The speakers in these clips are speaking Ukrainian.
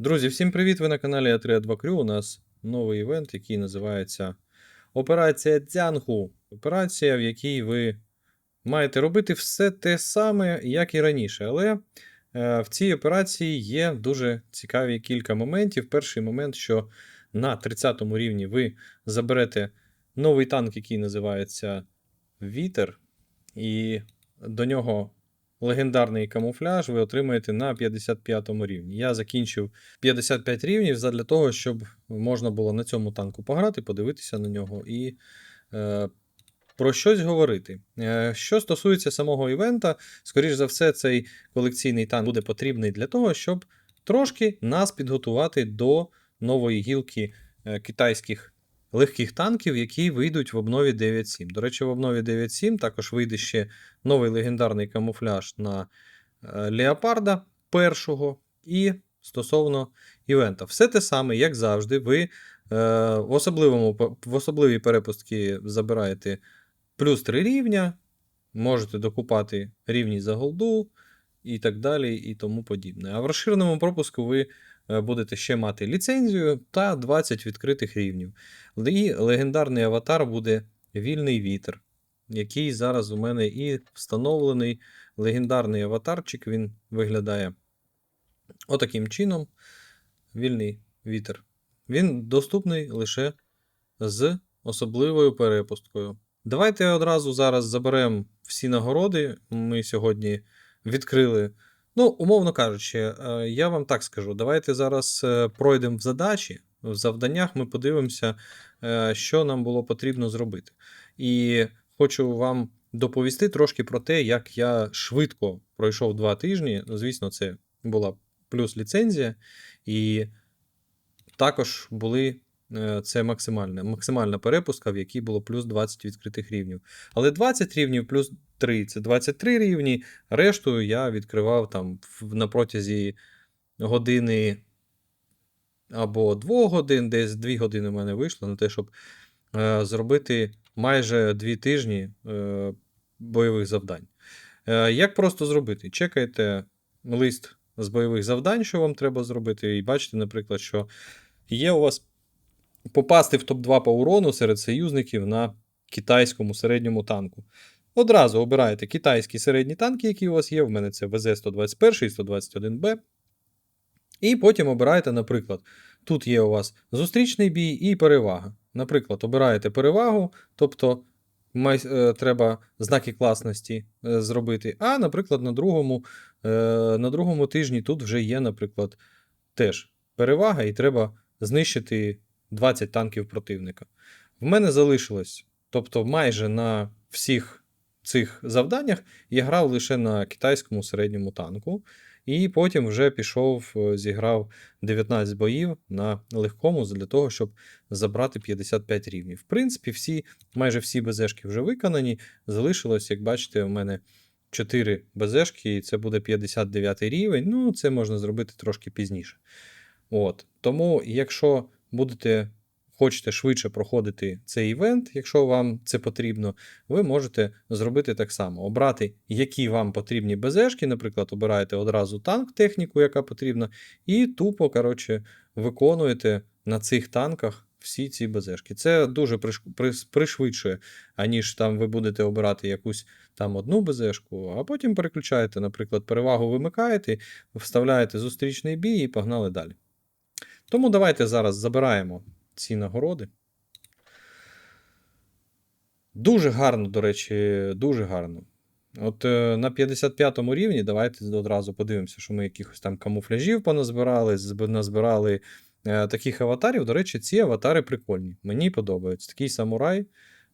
Друзі, всім привіт! Ви на каналі А3 2 Крю. У нас новий івент, який називається Операція Дзянгу. Операція, в якій ви маєте робити все те саме, як і раніше. Але е, в цій операції є дуже цікаві кілька моментів. Перший момент, що на 30 рівні ви заберете новий танк, який називається Вітер, і до нього легендарний камуфляж ви отримаєте на 55 рівні. Я закінчив 55 рівнів для того, щоб можна було на цьому танку пограти, подивитися на нього і е, про щось говорити. Е, що стосується самого івента, скоріш за все, цей колекційний танк буде потрібний для того, щоб трошки нас підготувати до нової гілки е, китайських. Легких танків, які вийдуть в обнові 9.7. До речі, в обнові 9.7 також вийде ще новий легендарний камуфляж на е, Леопарда першого і стосовно івента. Все те саме, як завжди, ви е, в, особливому, в особливій перепустці забираєте плюс 3 рівня, можете докупати рівні за голду і так далі, і тому подібне. А в розширеному пропуску ви будете ще мати ліцензію та 20 відкритих рівнів. І легендарний аватар буде Вільний вітер, який зараз у мене і встановлений легендарний аватарчик. Він виглядає отаким чином. Вільний вітер. Він доступний лише з особливою перепусткою. Давайте одразу зараз заберемо всі нагороди. Ми сьогодні відкрили. Ну, умовно кажучи, е, я вам так скажу. Давайте зараз е, пройдемо в задачі. В завданнях ми подивимося, е, що нам було потрібно зробити. І хочу вам доповісти трошки про те, як я швидко пройшов два тижні. Звісно, це була плюс ліцензія, і також були. Е, Це максимальна, максимальна перепустка, в якій було плюс 20 відкритих рівнів. Але 20 рівнів плюс 3 це 23 рівні. Решту я відкривав там на протязі години або 2 годин, десь 2 години в мене вийшло на те, щоб е, зробити майже 2 тижні е, бойових завдань. Е, як просто зробити? Чекайте лист з бойових завдань, що вам треба зробити, і бачите, наприклад, що є у вас попасти в топ-2 по урону серед союзників на китайському середньому танку. Одразу обираєте китайські середні танки, які у вас є. В мене це ВЗ-121 і 121Б. І потім обираєте, наприклад, тут є у вас зустрічний бій і перевага. Наприклад, обираєте перевагу, тобто май, е, треба знаки класності е, зробити. А, наприклад, на другому, е, на другому тижні тут вже є, наприклад, теж перевага, і треба знищити 20 танків противника. В мене залишилось, тобто майже на всіх цих завданнях я грав лише на китайському середньому танку. І потім вже пішов, е, зіграв 19 боїв на легкому для того, щоб забрати 55 рівнів. В принципі, всі, майже всі БЗшки вже виконані. Залишилось, як бачите, у мене 4 БЗшки, і це буде 59 рівень. Ну, це можна зробити трошки пізніше. От. Тому, якщо будете. Хочете швидше проходити цей івент, якщо вам це потрібно, ви можете зробити так само: обрати, які вам потрібні БЗшки, наприклад, обираєте одразу танк, техніку, яка потрібна, і тупо коротше, виконуєте на цих танках всі ці БЗшки. Це дуже пришвидшує, аніж там ви будете обирати якусь там одну БЗшку, а потім переключаєте, наприклад, перевагу вимикаєте, вставляєте зустрічний бій і погнали далі. Тому давайте зараз забираємо ці нагороди. Дуже гарно, до речі, дуже гарно. От е, на 55 му рівні давайте одразу подивимося, що ми якихось там камуфляжів поназбирали, назбирали е, таких аватарів. До речі, ці аватари прикольні. Мені подобаються. Такий самурай.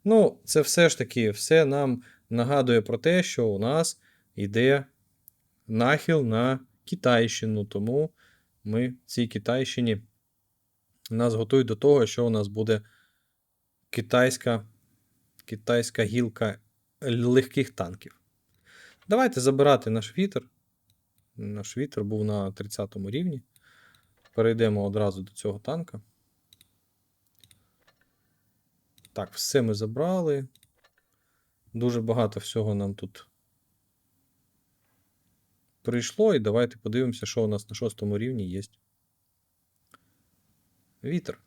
Ну, це все ж таки, все нам нагадує про те, що у нас йде нахил на Китайщину. Тому ми в цій Китайщині нас готують до того, що у нас буде китайська, китайська гілка легких танків. Давайте забирати наш вітер. Наш вітер був на 30 рівні. Перейдемо одразу до цього танка. Так, все ми забрали. Дуже багато всього нам тут прийшло. І давайте подивимося, що у нас на шостому рівні є. вітер.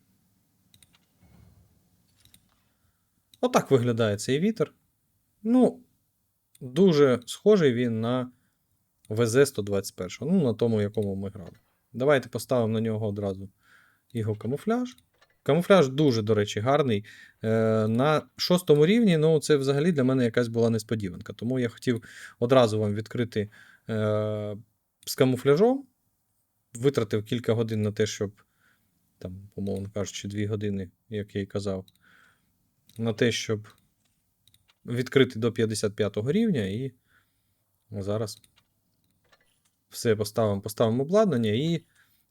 Отак виглядає цей вітер. Ну, дуже схожий він на ВЗ-121. Ну, на тому, якому ми грали. Давайте поставимо на нього одразу його камуфляж. Камуфляж дуже, до речі, гарний. Е, на шостому рівні, ну, це взагалі для мене якась була несподіванка. Тому я хотів одразу вам відкрити з камуфляжом. Витратив кілька годин на те, щоб, там, умовно кажучи, 2 години, як я й казав, на те, щоб відкрити до 55 рівня, і зараз все поставимо, поставимо обладнання і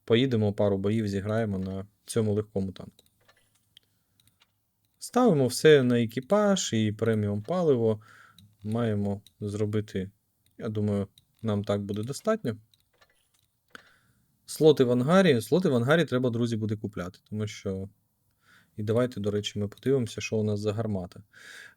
поїдемо пару боїв, зіграємо на цьому легкому танку. Ставимо все на екіпаж і преміум паливо. Маємо зробити, я думаю, нам так буде достатньо. Слоти в ангарі. Слоти в ангарі треба, друзі, буде купляти, тому що. І давайте, до речі, ми подивимося, що у нас за гармата.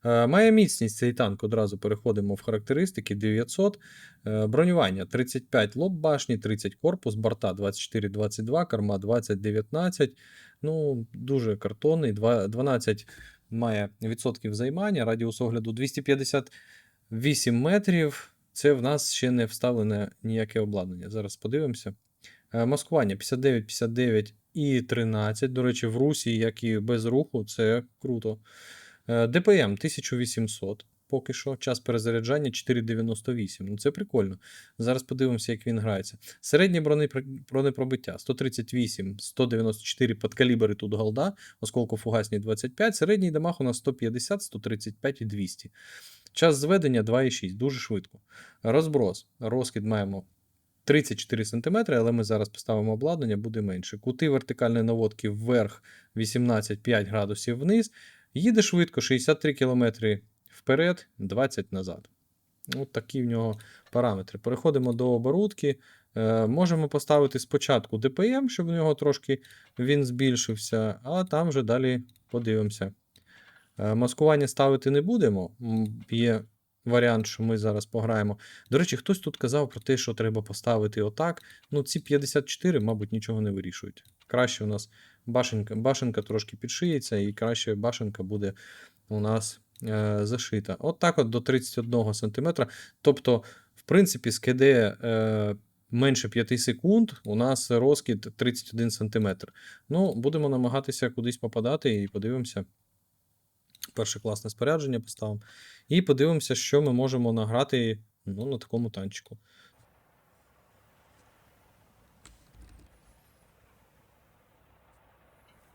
Е, має міцність цей танк. Одразу переходимо в характеристики 900. Е, бронювання 35 лоб башні, 30 корпус, борта 24-22, корма 20-19. Ну, дуже картонний. 12 має відсотків займання, радіус огляду 258 метрів. Це в нас ще не вставлене ніяке обладнання. Зараз подивимося. Е, Маскування 59, 59 і 13. До речі, в Русі, як і без руху, це круто. Е, ДПМ 1800. Поки що. Час перезаряджання 4,98. Ну, це прикольно. Зараз подивимося, як він грається. Середнє бронепробиття 138, 194 подкалібри тут голда, осколку фугасні 25. Середній дамаг у нас 150, 135 і 200. Час зведення 2,6. Дуже швидко. Розброс. Розкид маємо 34 см, але ми зараз поставимо обладнання, буде менше. Кути вертикальної наводки вверх 18-5 градусів вниз. Їде швидко 63 км вперед, 20 назад. От такі в нього параметри. Переходимо до оборудки. Е, можемо поставити спочатку DPM, щоб в нього трошки він збільшився, а там вже далі подивимося. Е, маскування ставити не будемо. Є варіант, що ми зараз пограємо. До речі, хтось тут казав про те, що треба поставити отак. Ну, ці 54, мабуть, нічого не вирішують. Краще у нас башенка, башенка трошки підшиється, і краще башенка буде у нас е, зашита. От так от до 31 см. Тобто, в принципі, з КД е, менше 5 секунд у нас розкид 31 см. Ну, будемо намагатися кудись попадати і подивимося. Перше класне спорядження поставимо. І подивимося, що ми можемо награти ну, на такому танчику.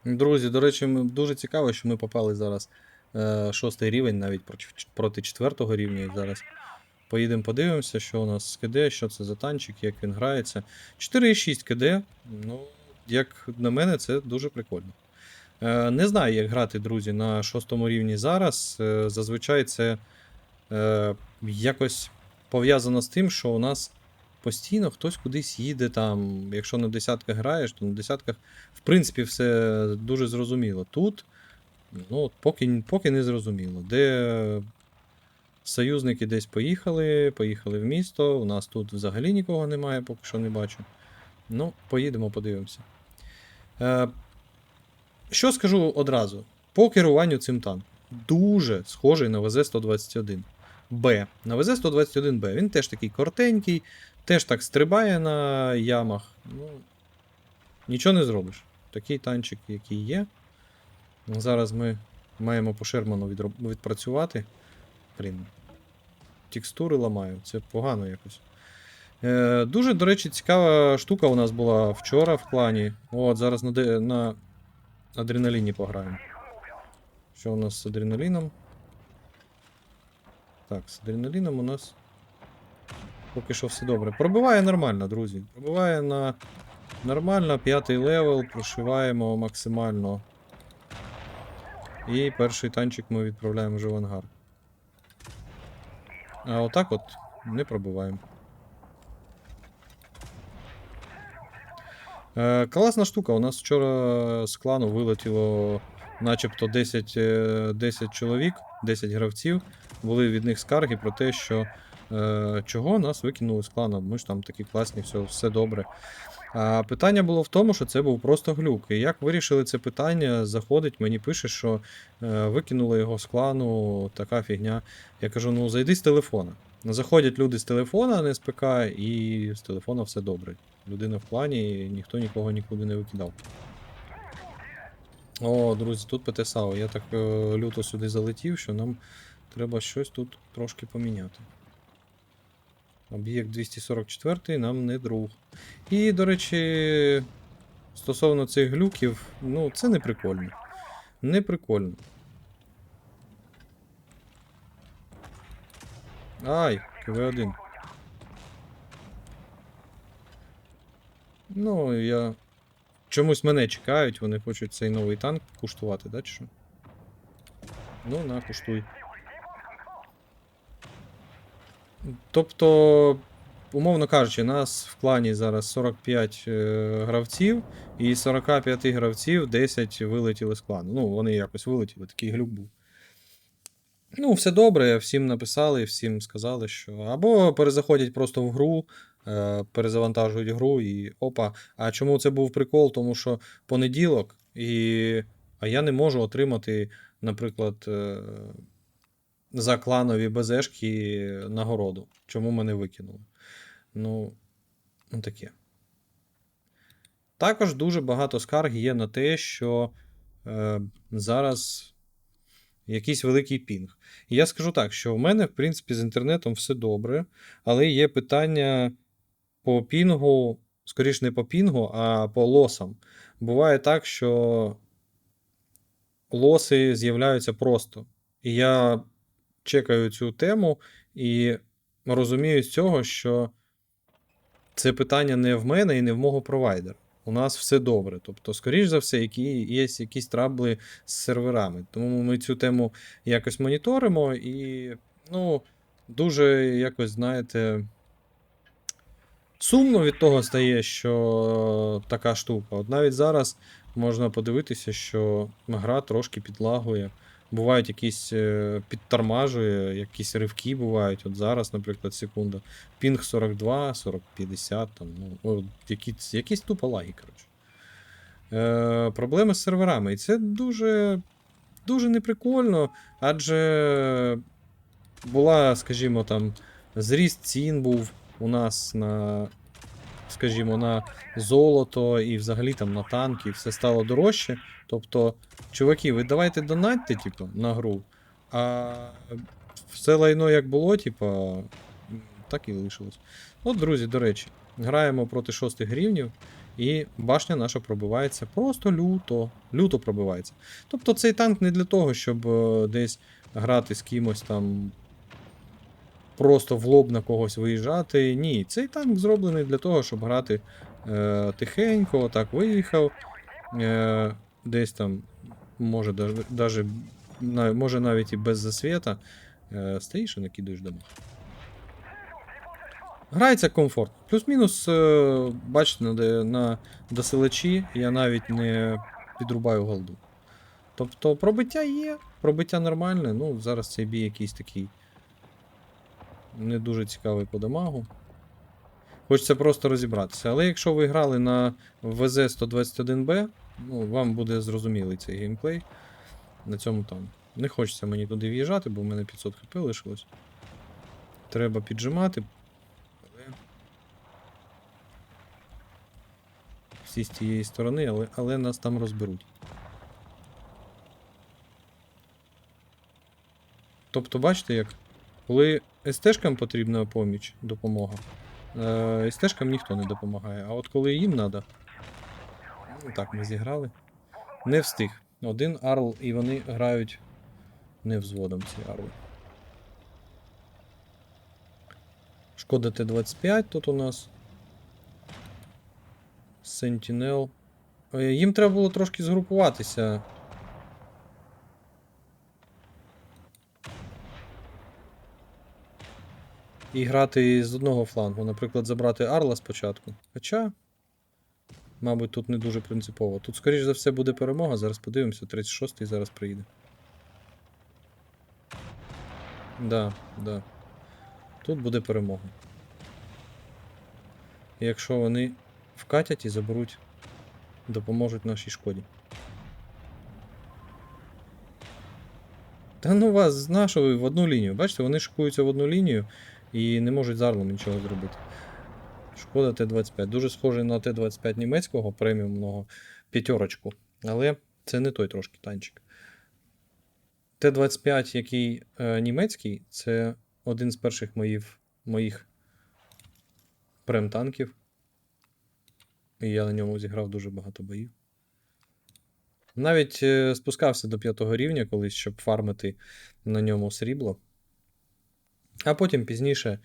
Друзі, до речі, дуже цікаво, що ми попали зараз е, шостий рівень, навіть проти, четвертого рівня. І зараз поїдемо подивимося, що у нас з КД, що це за танчик, як він грається. 4,6 КД. Ну, як на мене, це дуже прикольно. Е, Не знаю, як грати, друзі, на шостому рівні зараз. Е, Зазвичай це е, якось пов'язано з тим, що у нас постійно хтось кудись їде там. Якщо на десятках граєш, то на десятках, в принципі, все дуже зрозуміло. Тут, ну, поки, поки не зрозуміло. Де союзники десь поїхали, поїхали в місто. У нас тут взагалі нікого немає, поки що не бачу. Ну, поїдемо, подивимося. Що скажу одразу? По керуванню цим танком. Дуже схожий на ВЗ-121. Б. На ВЗ-121Б. Він теж такий коротенький, теж так стрибає на ямах. Ну, нічого не зробиш. Такий танчик, який є. Зараз ми маємо по Шерману відпрацювати. Блін. Текстури ламаю, це погано якось. Е, дуже, до речі, цікава штука у нас була вчора в клані. От, зараз на, на адреналіні пограємо. Що у нас з адреналіном? Так, з адреналіном у нас поки що все добре. Пробиває нормально, друзі. Пробиває на нормально, п'ятий левел, прошиваємо максимально. І перший танчик ми відправляємо вже в ангар. А отак от не пробиваємо. Е, класна штука. У нас вчора з клану вилетіло начебто 10, е, 10 чоловік, 10 гравців. Були від них скарги про те, що е, чого нас викинули з клану. Ми ж там такі класні, все, все добре. А питання було в тому, що це був просто глюк. І як вирішили це питання, заходить, мені пише, що е, викинули його з клану, така фігня. Я кажу: ну зайди з телефона. Заходять люди з телефона, не з ПК, і з телефона все добре. Людина в клані, і ніхто нікого нікуди не викидав. О, друзі, тут ПТСАО. Я так е, люто сюди залетів, що нам треба щось тут трошки поміняти. Об'єкт 244 нам не друг. І, до речі, стосовно цих глюків, ну, це не прикольно. Не прикольно. Ай, КВ-1. Ну, я. Чомусь мене чекають, вони хочуть цей новий танк куштувати, да, чи що? Ну, на, куштуй. Тобто, умовно кажучи, нас в клані зараз 45 е, гравців, і 45 гравців 10 вилетіли з клану. Ну, вони якось вилетіли, такий глюк був. Ну, все добре, всім написали, всім сказали, що. Або перезаходять просто в гру, е, перезавантажують гру і опа. А чому це був прикол? Тому що понеділок, і... а я не можу отримати, наприклад, е, за кланові БЗшки нагороду. Чому мене викинули? Ну, ну таке. Також дуже багато скарг є на те, що е, зараз якийсь великий пінг. І я скажу так, що в мене, в принципі, з інтернетом все добре, але є питання по пінгу, скоріш не по пінгу, а по лосам. Буває так, що лоси з'являються просто. І я чекаю цю тему і розумію з цього, що це питання не в мене і не в мого провайдера. У нас все добре. Тобто, скоріш за все, які є якісь трабли з серверами. Тому ми цю тему якось моніторимо і, ну, дуже якось, знаєте, сумно від того стає, що така штука. От навіть зараз можна подивитися, що гра трошки підлагує. Бувають якісь е, підтормажує, якісь ривки бувають. От зараз, наприклад, секунда. Пінг 42, 40, 50, там, ну, якісь, якісь тупо лаги, коротше. Е, проблеми з серверами. І це дуже, дуже неприкольно, адже була, скажімо, там, зріст цін був у нас на, скажімо, на золото і взагалі там на танки, все стало дорожче. Тобто, чуваки, ви давайте донатьте, типу, на гру, а все лайно як було, типу, так і лишилось. От, друзі, до речі, граємо проти шостих рівнів, і башня наша пробивається просто люто. Люто пробивається. Тобто цей танк не для того, щоб е, десь грати з кимось там. Просто в лоб на когось виїжджати. Ні, цей танк зроблений для того, щоб грати е, тихенько, так виїхав. Е, десь там, може, даже, може навіть і без засвіта. Е, стоїш і накидаєш дамаг. Грається комфорт. Плюс-мінус, е, бачите, на, досилачі я навіть не підрубаю голду. Тобто пробиття є, пробиття нормальне, ну зараз цей бій якийсь такий не дуже цікавий по дамагу. Хочеться просто розібратися. Але якщо ви грали на ВЗ-121Б, ну, вам буде зрозумілий цей геймплей. На цьому там. Не хочеться мені туди в'їжджати, бо в мене 500 хп лишилось. Треба піджимати. Всі з тієї сторони, але, але нас там розберуть. Тобто, бачите, як коли СТшкам потрібна поміч, допомога, е, СТшкам ніхто не допомагає. А от коли їм треба. Так, ми зіграли. Не встиг. Один арл, і вони грають не взводом ці арли. Шкода Т-25 тут у нас. Sentinel. Е, Їм треба було трошки згрупуватися. І грати з одного флангу, наприклад, забрати Арла спочатку. Хоча, мабуть, тут не дуже принципово. Тут, скоріш за все, буде перемога. Зараз подивимося, 36-й зараз приїде. Да, да. тут буде перемога. Якщо вони вкатять і заберуть, допоможуть нашій шкоді. Та ну вас з нашого в одну лінію. Бачите, вони шикуються в одну лінію і не можуть з Арлом нічого зробити. Шкода Т-25. Дуже схожий на Т-25 німецького преміумного п'ятерочку. Але це не той трошки танчик. Т-25, який е, німецький, це один з перших моїх, моїх прем-танків. І я на ньому зіграв дуже багато боїв. Навіть е, спускався до п'ятого рівня колись, щоб фармити на ньому срібло. А потім пізніше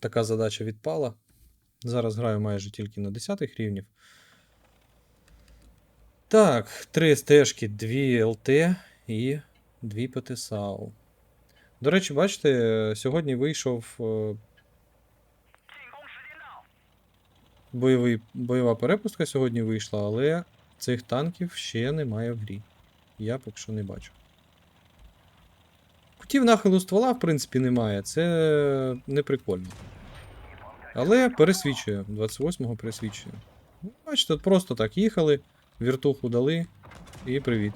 така задача відпала. Зараз граю майже тільки на 10 рівнів. Так, 3 стежки, 2 ЛТ і 2 ПТСАУ. До речі, бачите, сьогодні вийшов е, бойовий, бойова перепустка сьогодні вийшла, але цих танків ще немає в грі. Я поки що не бачу. Кутів нахилу ствола, в принципі, немає. Це не прикольно. Але пересвічує. 28-го пересвічує. Ну, Бачите, просто так їхали, віртуху дали і привіт.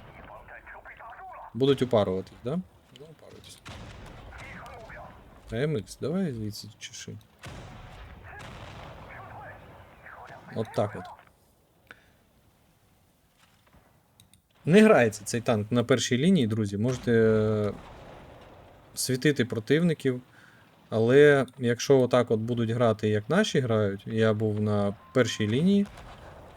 Будуть упаруватись, да? Ну, упаруйтесь. MX, давай звідси чеши. От так от. Не грається цей танк на першій лінії, друзі. Можете е, світити противників. Але якщо отак от будуть грати, як наші грають, я був на першій лінії,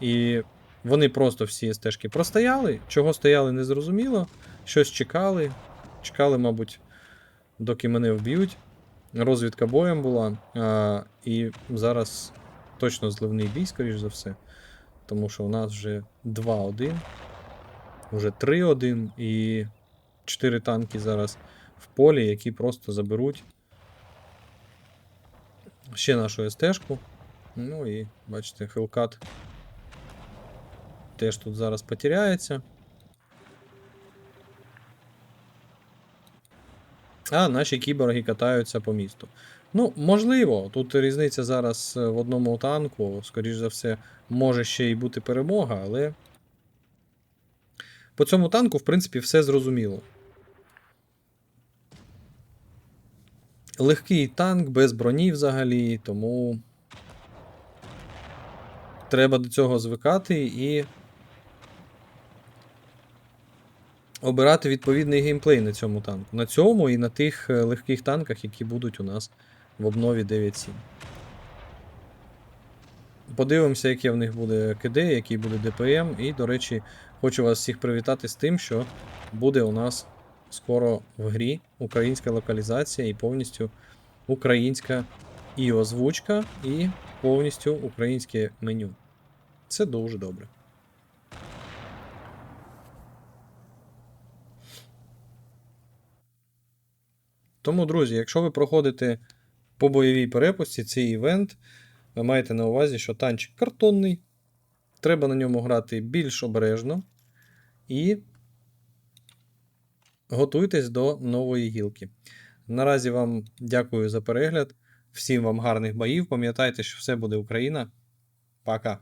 і вони просто всі стежки простояли. Чого стояли, не зрозуміло. Щось чекали. Чекали, мабуть, доки мене вб'ють. Розвідка боєм була. А, і зараз точно зливний бій, скоріш за все. Тому що у нас вже 2-1, вже 3-1 і 4 танки зараз в полі, які просто заберуть ще нашу СТ-шку. Ну і бачите, Hellcat теж тут зараз потеряється. А наші кіборги катаються по місту. Ну, можливо, тут різниця зараз е, в одному танку, скоріш за все, може ще й бути перемога, але по цьому танку, в принципі, все зрозуміло. Легкий танк без броні взагалі, тому треба до цього звикати і обирати відповідний геймплей на цьому танку. На цьому і на тих е, легких танках, які будуть у нас в обнові 9.7. Подивимося, яке в них буде КД, який буде ДПМ. І, до речі, хочу вас всіх привітати з тим, що буде у нас скоро в грі українська локалізація і повністю українська і озвучка, і повністю українське меню. Це дуже добре. Тому, друзі, якщо ви проходите по бойовій перепустці цей івент, ви маєте на увазі, що танчик картонний, треба на ньому грати більш обережно і готуйтесь до нової гілки. Наразі вам дякую за перегляд. Всім вам гарних боїв. Пам'ятайте, що все буде Україна. Пока.